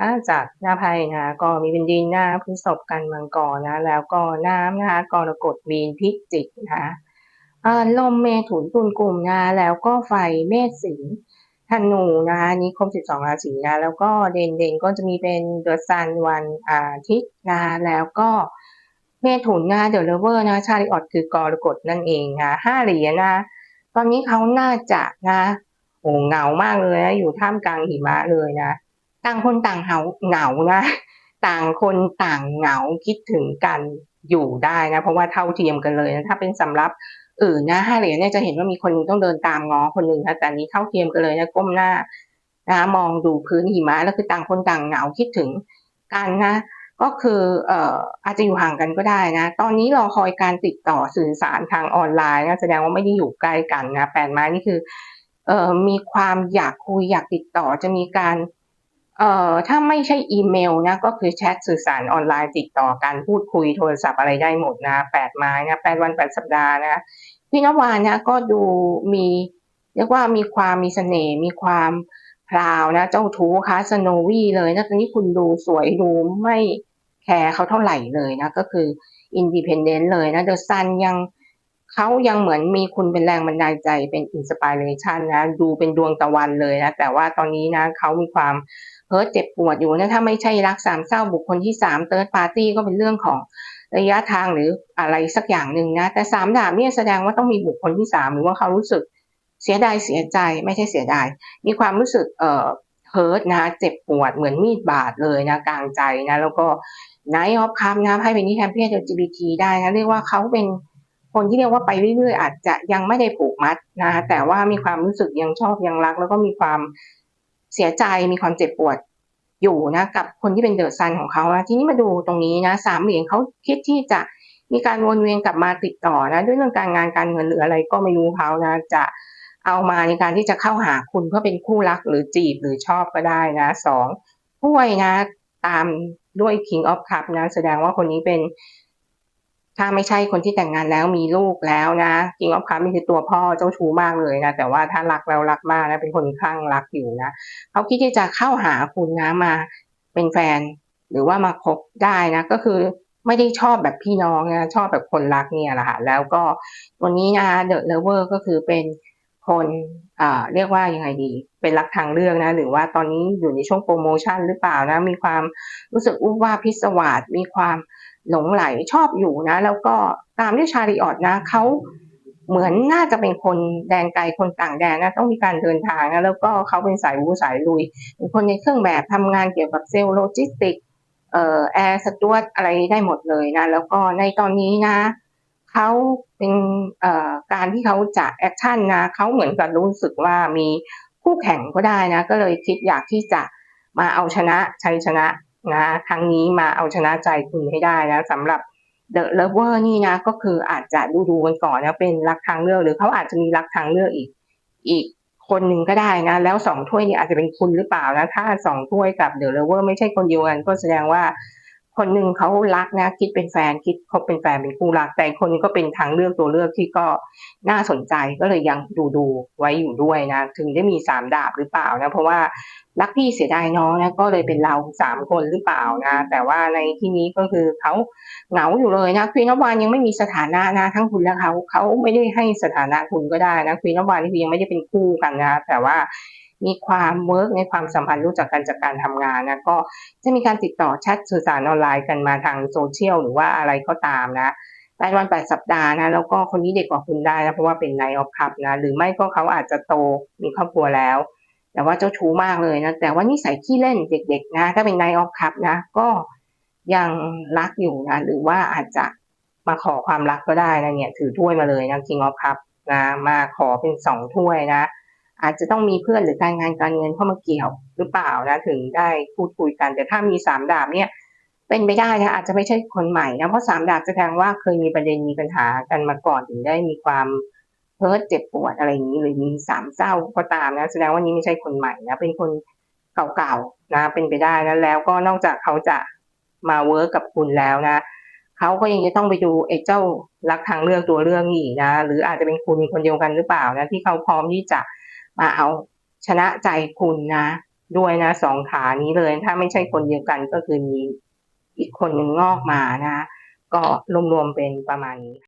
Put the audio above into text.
อาจากหน้าไพ่นะคะก็มีเป็นดินหน้าพฤษภกันมังกรนะ แล้วก็น้ำนะคะกรกฎมีนพิจิกนะคะลมเมถุนตุลกลุ่มนะแล้วก็ไฟเมษสิงธนูนะคะนี้ครบ 12 ราศีนะแล้วก็เด่นเด่นก็จะมีเป็นเดอะซันวันอาทิตย์นะแล้วก็เมถุนนะเดอะเลเวอร์นะชาลิออดคือกรกฎนั่นเองนะห้าเหรียญนะตอนนี้เขาน่าจะนะโอ้เหงามากเลยนะอยู่ท่ามกลางหิมะเลยนะ ต่างคนต่างเหาเหงานะต่างคนต่างเหงาคิดถึงกันอยู่ได้นะ เพราะว่าเท่าเทียมกันเลยนะถ้าเป็นสำรับอื่นนะห้าเหรียญเนี่ยจะเห็นว่ามีคนนึงต้องเดินตามง้อคนหนึ่งนะแต่นี้เท่าเทียมกันเลยนะก้มหน้านะมองดูพื้นหิมะแล้วคือต่างคนต่างเหงาคิดถึงกันนะก็คือเอ่ออาจจะอยู่ห่างกันก็ได้นะ ตอนนี้รอคอยการติดต่อสื่อสารทางออนไลน์นะแสดงว่าไม่ได้อยู่ใกล้กันนะแปดไม้นี่คือเอ่อมีความอยากคุยอยากติดต่อจะมีการ เอ่อถ้าไม่ใช่อีเมลนะก็คือแชทสื่อสารออนไลน์ติดต่อการพูดคุยโทรศัพท์อะไรได้หมดนะแปดไม้นะแปดวันแปดสัปดาห์นะพี่นวานะก็ดูมีเรียกว่ามีความมีเสน่ห์มีความพราวนะ เจ้าทูคะสโนวี่เลยนะตอนนี้คุณดูสวยดูไม่แคร์เขาเท่าไหร่เลยนะ ก็คืออินดิเพนเดนต์เลยนะเดอะซันยัง เขายังเหมือนมีคุณเป็นแรงบันดาลใจเป็นอินสปิเรชันนะดูเป็นดวงตะวันเลยนะแต่ว่าตอนนี้นะเขามีความเฮิร์ตเจ็บปวดอยู่นะถ้าไม่ใช่รักสามเศร้าบุคคลที่สามเติร์ดปาร์ตี้ก็เป็นเรื่องของระยะทางหรืออะไรสักอย่างหนึ่งนะแต่สามดาบเนี่ยแสดงว่าต้องมีบุคคลที่สามหรือว่าเขารู้สึกเสียดายเสียใจไม่ใช่เสียดายมีความรู้สึกเอ่อเฮิร์ตนะเจ็บปวดเหมือนมีดบาดเลยนะกลางใจนะแล้วก็ไนท์ออฟคัพนะให้เป็นนิทานเพียร LGBT ได้นะเรียกว่าเขาเป็น คนที่เรียกว่าไปเรื่อยๆ อาจจะยังไม่ได้ผูกมัดนะแต่ว่ามีความรู้สึกยังชอบยังรัก แล้วก็มีความเสียใจมีความเจ็บปวดอยู่นะกับคนที่เป็นเดอะซันของเขานะทีนี้มาดูตรงนี้นะสามเหรียญเขาคิดที่จะมีการวนเวียนกลับมาติดต่อนะด้วยเรื่องการงานการเงินหรืออะไรก็ไม่รู้เขานะจะเอามาในการที่จะเข้าหาคุณเพื่อเป็นคู่รักหรือจีบหรือชอบก็ได้นะสองถ้วยนะ ตามด้วย King of Cup นะ แสดงว่าคนนี้เป็น ถ้าไม่ใช่คนที่แต่งงานแล้วมีลูกแล้วนะ King of Cup นี่คือตัวพ่อเจ้าชู้มากเลยนะแต่ว่าถ้ารักแล้วรักมากนะเป็นคนคลั่งรักอยู่นะเขาคิดที่จะเข้าหาคุณนะมาเป็นแฟน หรือว่ามาคบได้นะ ก็คือไม่ได้ชอบแบบพี่น้องนะชอบแบบคนรักเนี่ยแหละค่ะแล้วก็ตัวนี้นะเดอะเลเวอร์ก็คือเป็นคนอ่าเรียกว่ายังไงดี เป็นรักทางเลือกนะ หรือว่าตอนนี้อยู่ในช่วงโปรโมชั่นหรือเปล่านะ มีความรู้สึกอุ้ว่าพิศวาสมีความ หลงไหลชอบอยู่นะ แล้วก็ตามที่ชาริออดนะเขาเหมือนน่าจะเป็นคนแดนไกลคนต่างแดนนะต้องมีการเดินทางนะแล้วก็เขาเป็นสายวูสายลุยเป็นคนในเครื่องแบบทำงานเกี่ยวกับเซลล์โลจิสติกเอ่อแอร์สจวตอะไรได้หมดเลยนะ แล้วก็ในตอนนี้นะเขาเป็นการที่เขาจะแอคชั่นนะเขาเหมือนกับรู้สึกว่ามีคู่แข่งก็ได้นะ ก็เลยคิดอยากที่จะมาเอาชนะชัยชนะ นะครั้งนี้มาเอาชนะใจคุณให้ได้นะสำหรับเดอะเลเวอร์นี่นะ ก็คืออาจจะดูดูกันก่อนนะเป็นรักทางเลือกหรือเขาอาจจะมีรักทางเลือกอีก อีกคนหนึ่งก็ได้นะ แล้วสองถ้วยนี่อาจจะเป็นคุณหรือเปล่านะ ถ้าสองถ้วยกับเดอะเลเวอร์ไม่ใช่คนเดียวกันก็แสดงว่า คนหนึ่งเขารักนะ คิดเป็นแฟนคิดคบเป็นแฟนเป็นคู่รักแต่คนนี้ก็เป็นทางเลือกตัวเลือกที่ก็น่าสนใจก็เลยยังดูดูไว้อยู่ด้วยนะ ถึงได้มีสามดาบหรือเปล่านะเพราะว่ารักพี่เสียดายน้องนะก็เลยเป็นเราสามคนหรือเปล่านะ แต่ว่าในที่นี้ก็คือเขาเหงาอยู่เลยนะควีนวานยังไม่มีสถานะนะทั้งคุณและเขาเขาไม่ได้ให้สถานะคุณก็ได้นะควีนวานนี่ยังไม่ได้เป็นคู่กันนะ แต่ว่า มีความเวิร์กในความสัมพันธ์รู้จักกันจากการทำงานนะก็จะมีการติดต่อแชทสื่อสารออนไลน์กันมาทางโซเชียลหรือว่าอะไรก็ตามนะแปดวันแปดสัปดาห์นะแล้วก็คนนี้เด็กกว่าคุณได้นะเพราะว่าเป็นนายออฟคัพนะหรือไม่ก็เขาอาจจะโตมีครอบครัวแล้ว แต่ว่าเจ้าชู้มากเลยนะแต่ว่านิสัยขี้เล่นเด็ก ๆ นะ ถ้าเป็นนายออฟคัพนะ ก็ยังรักอยู่นะหรือว่าอาจจะมาขอความรักก็ได้นะเนี่ยถือถ้วยมาเลยนะ King of Cup นะมาขอเป็นสองถ้วยนะ อาจจะต้องมีเพื่อนหรือการงานการเงินเข้ามาเกี่ยวหรือเปล่านะถึงได้พูดคุยกัน แต่ถ้ามีสามดาบเนี่ยเป็นไปได้นะอาจจะไม่ใช่คนใหม่นะเพราะสามดาบแสดงว่าเคยมีประเด็นมีปัญหากันมาก่อนถึงได้มีความเพิร์ดเจ็บปวดอะไรอย่างนี้หรือมีสามเศร้าก็ตามนะแสดงว่านี้ไม่ใช่คนใหม่นะเป็นคนเก่าๆนะเป็นไปได้นะแล้วก็นอกจากเขาจะมาเวิร์กกับคุณแล้วนะเขาก็ยังจะต้องไปดูไอ้เจ้ารักทางเลือกตัวเรื่องอีกนะหรืออาจจะเป็นคุณคนเดียวกันหรือเปล่านะที่เขาพร้อมที่จะ มาเอาชนะใจคุณนะ ด้วยนะสองขานี้เลย ถ้าไม่ใช่คนเดียวกันก็คือมีอีกคนหนึ่งงอกมานะ ก็รวมๆเป็นประมาณนี้